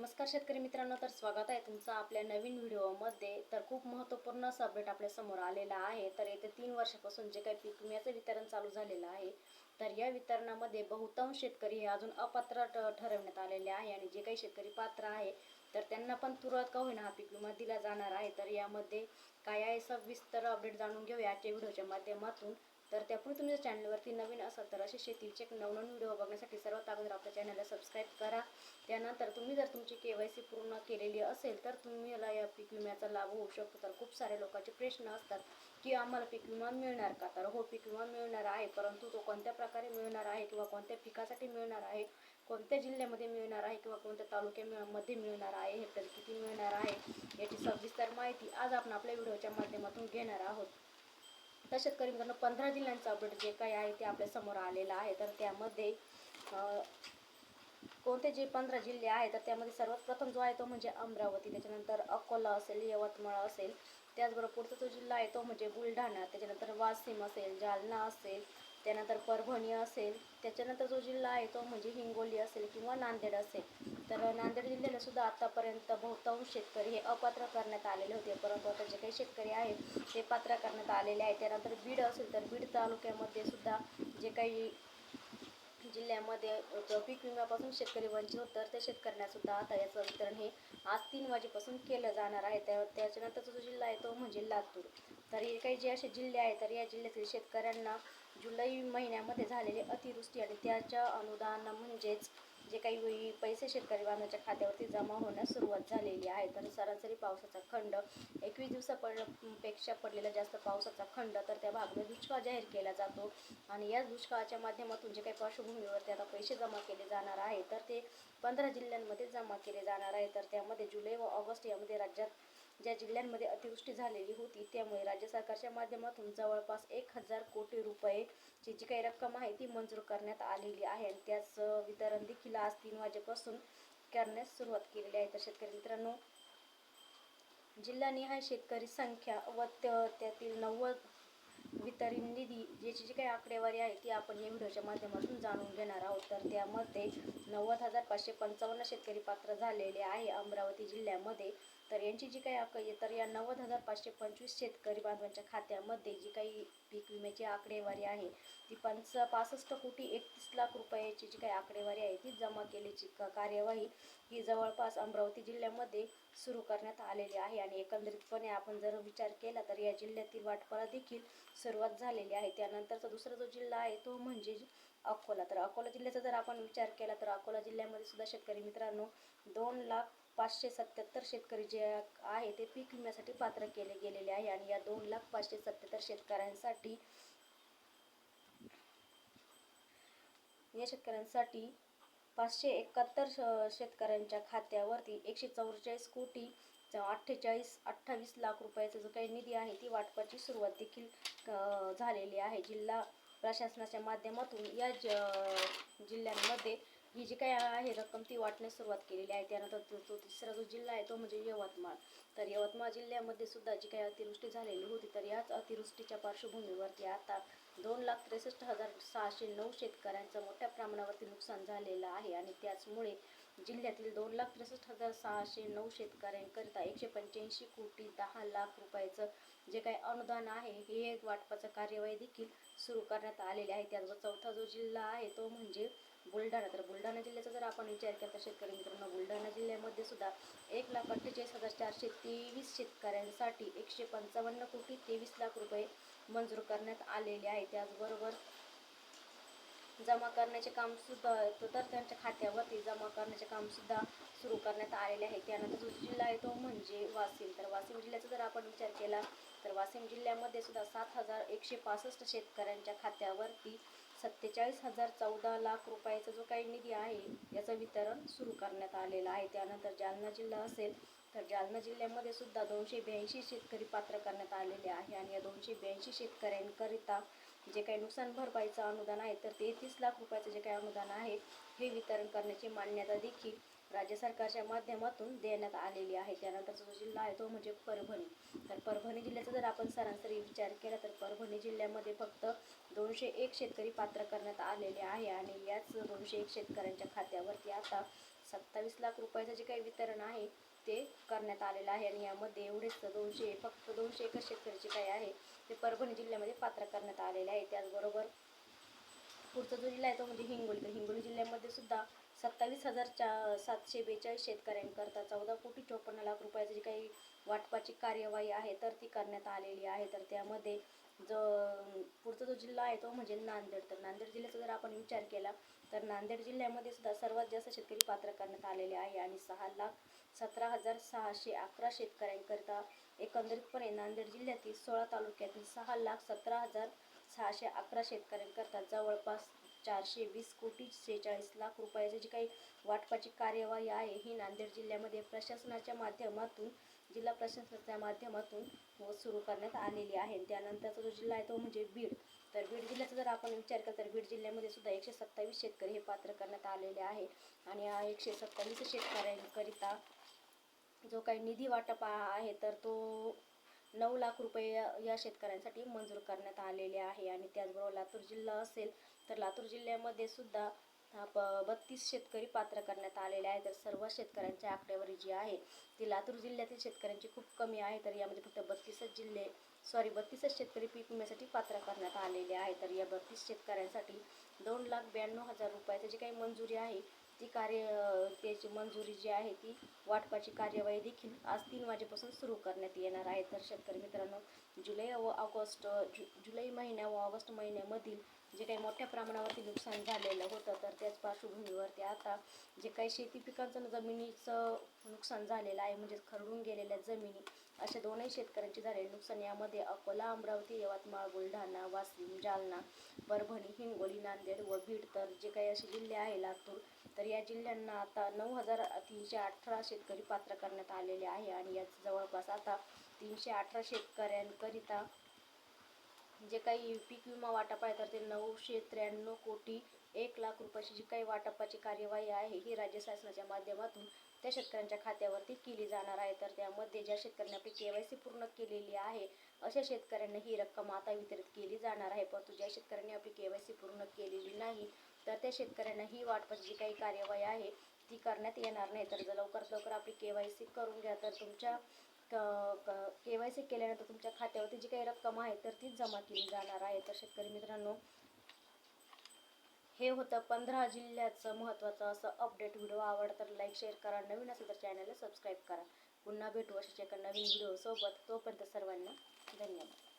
नमस्कार शेतकरी मित्रांनो तर स्वागत आहे तुमचं आपल्या नवीन व्हिडिओमध्ये. तर खूप महत्त्वपूर्ण असं अपडेट आपल्यासमोर आलेला आहे. तर येत्या तीन वर्षापासून जे काही पीक विम्याचं वितरण चालू झालेलं आहे तर या वितरणामध्ये बहुतांश शेतकरी हे अजून अपात्र ठरवण्यात आलेले आहे आणि जे काही शेतकरी पात्र आहे तर त्यांना पण तुरळक का होईना हा पीक विमा दिला जाणार आहे. तर यामध्ये काय आहे सविस्तर अपडेट जाणून घेऊया आजच्या व्हिडिओच्या माध्यमातून. तर त्यापूर्वी तुम्ही जर चॅनलवरती नवीन असाल तर असे शेतीचे नवनवीन व्हिडिओ बघण्यासाठी सर्वात अगोदर आपल्या चॅनलला सबस्क्राईब करा. त्यानंतर तुम्ही जर तुमची के वाय सी पूर्ण केलेली असेल तर तुम्हाला या पीक विम्याचा लाभ होऊ शकतो. तर खूप सारे लोकांचे प्रश्न असतात की आम्हाला पीक विमा मिळणार का? तर हो पीक विमा मिळणार आहे परंतु तो कोणत्या प्रकारे मिळणार आहे किंवा कोणत्या पिकासाठी मिळणार आहे कोणत्या जिल्ह्यामध्ये मिळणार आहे किंवा कोणत्या तालुक्यामध्ये मिळणार आहे हे तर किती मिळणार आहे याची सविस्तर माहिती आज आपण आपल्या व्हिडिओच्या माध्यमातून घेणार आहोत. तर शेतकरी मित्रांनो पंधरा जिल्ह्यांचं अपडेट जे काही आहे ते आपल्यासमोर आलेलं आहे. तर त्यामध्ये कोणते जे पंधरा जिल्हे आहेत तर त्यामध्ये सर्वात प्रथम जो आहे तो म्हणजे अमरावती त्याच्यानंतर अकोला असेल यवतमाळ असेल. त्याचबरोबर पुढचा जो जिल्हा आहे तो म्हणजे बुलढाणा त्याच्यानंतर वाशिम असेल जालना असेल त्यानंतर परभणी असेल त्याच्यानंतर जो जिल्हा आहे तो म्हणजे हिंगोली असेल किंवा नांदेड असेल. तर नांदेड जिल्ह्याला सुद्धा आतापर्यंत बहुतांश शेतकरी हे अपात्र करण्यात आलेले होते. परंतु आता जे काही शेतकरी आहेत ते पात्र करण्यात आलेले आहेत. त्यानंतर बीड असेल तर बीड तालुक्यामध्ये सुद्धा जे काही जिल्ह्यामध्ये पीक विम्यापासून शेतकरी वंचित होतं तर त्या शेतकऱ्यांना सुद्धा आता याचं वितरण हे आज तीन वाजेपासून केलं जाणार आहे. त्या त्याच्यानंतरचा जो जिल्हा आहे तो म्हणजे लातूर. तर हे काही जे असे जिल्हे आहेत तर या जिल्ह्यातील शेतकऱ्यांना जुलै महिन्यामध्ये झालेली अतिवृष्टी आणि त्याच्या अनुदान म्हणजेच जे काही वेळी पैसे शेतकरी बांधवाच्या खात्यावरती जमा होण्यास सुरुवात झालेली आहे. तर सरासरी पावसाचा खंड एकवीस दिवसापेक्षा पडलेला जास्त पावसाचा खंड तर त्या भागामध्ये दुष्काळ जाहीर केला जातो आणि याच दुष्काळाच्या माध्यमातून जे काही पार्श्वभूमीवरती आता पैसे जमा केले जाणार आहे तर ते पंधरा जिल्ह्यांमध्ये जमा केले जाणार आहे. तर त्यामध्ये जुलै व ऑगस्ट यामध्ये राज्यात ज्या जिल्ह्यांमध्ये अतिवृष्टी झालेली होती त्यामुळे राज्य सरकारच्या माध्यमातून जवळपास एक हजार कोटी रुपये ची जी काही रक्कम आहे ती मंजूर करण्यात आलेली आहे. आणि त्याच वितरण देखील आज तीन वाजेपासून करण्यास सुरुवात केलेली आहे. तर शेतकरी मित्रांनो जिल्हानिहाय शेतकरी संख्या व त्यातील नव्वद वितरण निधी ज्याची जी काही आकडेवारी आहे ती आपण या व्हिडिओच्या माध्यमातून जाणून घेणार आहोत. तर त्यामध्ये नव्वद हजार पाचशे पंचावन्न शेतकरी पात्र झालेले आहे. अमरावती जिल्ह्यामध्ये तर यांची जी काही आक तर या नव्वद हजार पाचशे पंचवीस शेतकरी बांधवांच्या खात्यामध्ये जी काही पीक विम्याची आकडेवारी आहे ती पंच पासष्ट कोटी एकतीस लाख रुपयाची जी काही आकडेवारी आहे ती जमा केल्याची कार्यवाही ही जवळपास अमरावती जिल्ह्यामध्ये सुरू करण्यात आलेली आहे. आणि एकंदरीतपणे आपण जर विचार केला तर या जिल्ह्यातील वाटपाला देखील सुरुवात झालेली आहे. त्यानंतरचा दुसरा जो जिल्हा आहे तो म्हणजे अकोला. तर अकोला जिल्ह्याचा जर आपण विचार केला तर अकोला जिल्ह्यामध्ये सुद्धा शेतकरी मित्रांनो दोन लाख पाचशे सत्याहत्तर शेतकरी जे आहे ते पीक विम्यासाठी पात्र केले गेलेले आहे आणि या दोन लाख पाचशे सत्याहत्तर शेतकऱ्यांसाठी या शेतकऱ्यांसाठी पाचशे एकाहत्तर शेतकऱ्यांच्या खात्यावरती एकशे चौवेचाळीस कोटी अठ्ठेचाळीस अठ्ठावीस लाख रुपयाचा जो काही निधी आहे ती वाटपाची सुरुवात देखील झालेली आहे. जिल्हा प्रशासनाच्या माध्यमातून या ज जिल्ह्यांमध्ये ही जी काही आहे रक्कम ती वाटण्यास सुरुवात केलेली आहे. त्यानंतर तो तो तिसरा जो जिल्हा आहे तो म्हणजे यवतमाळ. तर यवतमाळ जिल्ह्यामध्ये सुद्धा जी काही अतिवृष्टी झालेली होती तर याच अतिवृष्टीच्या पार्श्वभूमीवरती आता दोन लाख त्रेसष्ट हजार सहाशे नऊ शेतकऱ्यांचं मोठ्या प्रमाणावरती नुकसान झालेलं आहे आणि त्याचमुळे जिल्ह्यातील दोन लाख त्रेसष्ट हजार सहाशे नऊ शेतकऱ्यांकरिता एकशे पंच्याऐंशी कोटी दहा लाख रुपयाचं जे काही अनुदान आहे हे वाटपाचं कार्यवाही देखील सुरू करण्यात आलेली आहे. त्याचबरोबर चौथा जो जिल्हा आहे तो म्हणजे बुलढाणा. तर बुलढाणा जिल्ह्याचा जर आपण विचार केला तर शेतकरी मित्रांनो बुलढाणा जिल्ह्यामध्ये सुद्धा एक लाख अठ्ठेचाळीस हजार चारशे तेवीस शेतकऱ्यांसाठी एकशे पंचावन्न कोटी तेवीस लाख रुपये मंजूर करण्यात आलेले आहे. त्याचबरोबर जमा करण्याचे काम सुद्धा तर त्यांच्या खात्यावरती जमा करण्याचे काम सुद्धा सुरू करण्यात आलेले आहे. त्यानंतर जो जिल्हा आहे तो म्हणजे वाशिम. तर वाशिम जिल्ह्याचा जर आपण विचार केला तर वाशिम जिल्ह्यामध्ये सुद्धा सात हजार एकशे पासष्ट शेतकऱ्यांच्या खात्यावरती सत्तेचाळीस हजार चौदा लाख रुपयाचा जो काही निधी आहे याचं वितरण सुरू करण्यात आलेलं आहे. त्यानंतर जालना जिल्हा असेल तर जालना जिल्ह्यामध्ये सुद्धा दोनशे ब्याऐंशी शेतकरी पात्र करण्यात आलेले आहे आणि या दोनशे ब्याऐंशी शेतकऱ्यांकरिता जे काही नुकसान भरपाईचं अनुदान आहे तर तेहतीस लाख रुपयाचं जे काही अनुदान आहे हे वितरण करण्याची मान्यता देखील राज्य सरकारच्या माध्यमातून देण्यात आलेली आहे. त्यानंतरचा जो जिल्हा आहे तो म्हणजे परभणी. तर परभणी जिल्ह्याचा जर आपण सरासरी विचार केला तर परभणी जिल्ह्यामध्ये फक्त दोनशे एक शेतकरी पात्र करण्यात आलेले आहे आणि याच दोनशे एक शेतकऱ्यांच्या खात्यावरती आता सत्तावीस लाख रुपयाचं जे काही वितरण आहे ते करण्यात आलेलं आहे. आणि यामध्ये एवढेच दोनशे फक्त दोनशे एकच शेतकऱ्याचे काय आहे. ते परभणी जिल्ह्यामध्ये पात्र करण्यात आलेले आहे. त्याचबरोबर पुढचा जो जिल्हा आहे तो म्हणजे हिंगोली. तर हिंगोली जिल्ह्यामध्ये सुद्धा सत्तावीस हजार चा सातशे बेचाळीस शेतकऱ्यांकरता चौदा कोटी चोपन्न लाख रुपयाची जी काही वाटपाची कार्यवाही आहे तर ती करण्यात आलेली आहे. तर त्यामध्ये जो पुढचा जो जिल्हा आहे तो म्हणजे नांदेड. तर नांदेड जिल्ह्याचा जर आपण विचार केला तर नांदेड जिल्ह्यामध्ये सुद्धा सर्वात जास्त शेतकरी पात्र करण्यात आलेले आहे आणि सहा लाख सतरा हजार सहाशे अकरा शेतकऱ्यांकरिता एकंदरीतपणे नांदेड जिल्ह्यातील सोळा तालुक्यातील सहा लाख सतरा हजार सहाशे अकरा शेतकऱ्यांकरता जवळपास चारशे वीस कोटी सेहेचाळीस लाख रुपयाची जी काही वाटपाची कार्यवाही आहे ही नांदेड जिल्ह्यामध्ये प्रशासनाच्या माध्यमातून जिल्हा प्रशासनाच्या माध्यमातून सुरू करण्यात आलेली आहे. त्यानंतरचा जो जिल्हा आहे तो म्हणजे बीड. तर बीड जिल्ह्याचा जर आपण विचार केला तर बीड जिल्ह्यामध्ये सुद्धा एकशे सत्तावीस शेतकरी हे पात्र करण्यात आलेले आहे. आणि या एकशे सत्तावीस शेतकऱ्यांकरिता जो काही निधी वाटप आहे तर तो नऊ लाख रुपये या शेतकऱ्यांसाठी मंजूर करण्यात आलेले आहे. आणि त्याचबरोबर लातूर जिल्हा असेल तर लातूर जिल्ह्यामध्ये सुद्धा हा प बत्तीस शेतकरी पात्र करण्यात आलेले आहे तर सर्व शेतकऱ्यांची आकडेवारी जी आहे ती लातूर जिल्ह्यातील शेतकऱ्यांची खूप कमी आहे. तर यामध्ये फक्त बत्तीसच जिल्हे सॉरी बत्तीसच शेतकरी पीक विम्यासाठी पात्र करण्यात आलेले आहे तर या बत्तीस शेतकऱ्यांसाठी दोन लाख ब्याण्णव हजार रुपयाची जी काही मंजुरी आहे ती कार्य त्याची मंजुरी जी आहे ती वाटपाची कार्यवाही देखील आज तीन वाजेपासून सुरू करण्यात येणार आहे. तर शेतकरी मित्रांनो जुलै व ऑगस्ट जु जुलै महिन्या व ऑगस्ट महिन्यामधील जे काही मोठ्या प्रमाणावरती नुकसान झालेलं होतं तर त्याच पार्श्वभूमीवरती आता जे काही शेती पिकांचं जमिनीचं नुकसान झालेलं आहे म्हणजेच खरडून गेलेल्या जमिनी अशा दोनही शेतकऱ्यांचे झालेले नुकसान यामध्ये अकोला अमरावती यवतमाळ बुलढाणा वाशिम जालना परभणी हिंगोली नांदेड व बीड तर जे काही असे जिल्हे आहे लातूर तर या जिल्ह्यांना आता नऊ हजार तीनशे अठरा शेतकरी पात्र करण्यात आलेले आहे आणि याच जवळपास आता तीनशे अठरा शेतकऱ्यांकरिता जे काही पीक विमा वाटप आहे तर ते नऊशे त्र्याण्णव कोटी एक लाख रुपयाची जी काही वाटपाची कार्यवाही आहे ही राज्य शासनाच्या माध्यमातून त्या शेतकऱ्यांच्या खात्यावरती केली जाणार आहे. तर त्यामध्ये ज्या शेतकऱ्यांनी आपली के वाय सी पूर्ण केलेली आहे अशा शेतकऱ्यांना ही रक्कम आता वितरित केली जाणार आहे. परंतु ज्या शेतकऱ्यांनी आपली के वाय सी पूर्ण केलेली नाही तर त्या शेतकऱ्यांना ही वाटपाची जी काही कार्यवाही आहे ती करण्यात येणार नाही. तर जर लवकरात लवकर आपली के वाय सी करून घ्या तर तुमच्या के वाय सी केल्यानंतर तुमच्या खात्यावरती जी काही रक्कम आहे तर तीच जमा केली जाणार आहे. तर शेतकरी मित्रांनो हे होतं पंधरा जिल्ह्याचं महत्त्वाचं असं अपडेट व्हिडिओ आवडलं तर लाईक शेअर करा. नवीन असेल तर चॅनलला सबस्क्राईब करा. पुन्हा भेटू अशाच एका नवीन व्हिडिओसोबत तोपर्यंत सर्वांना धन्यवाद.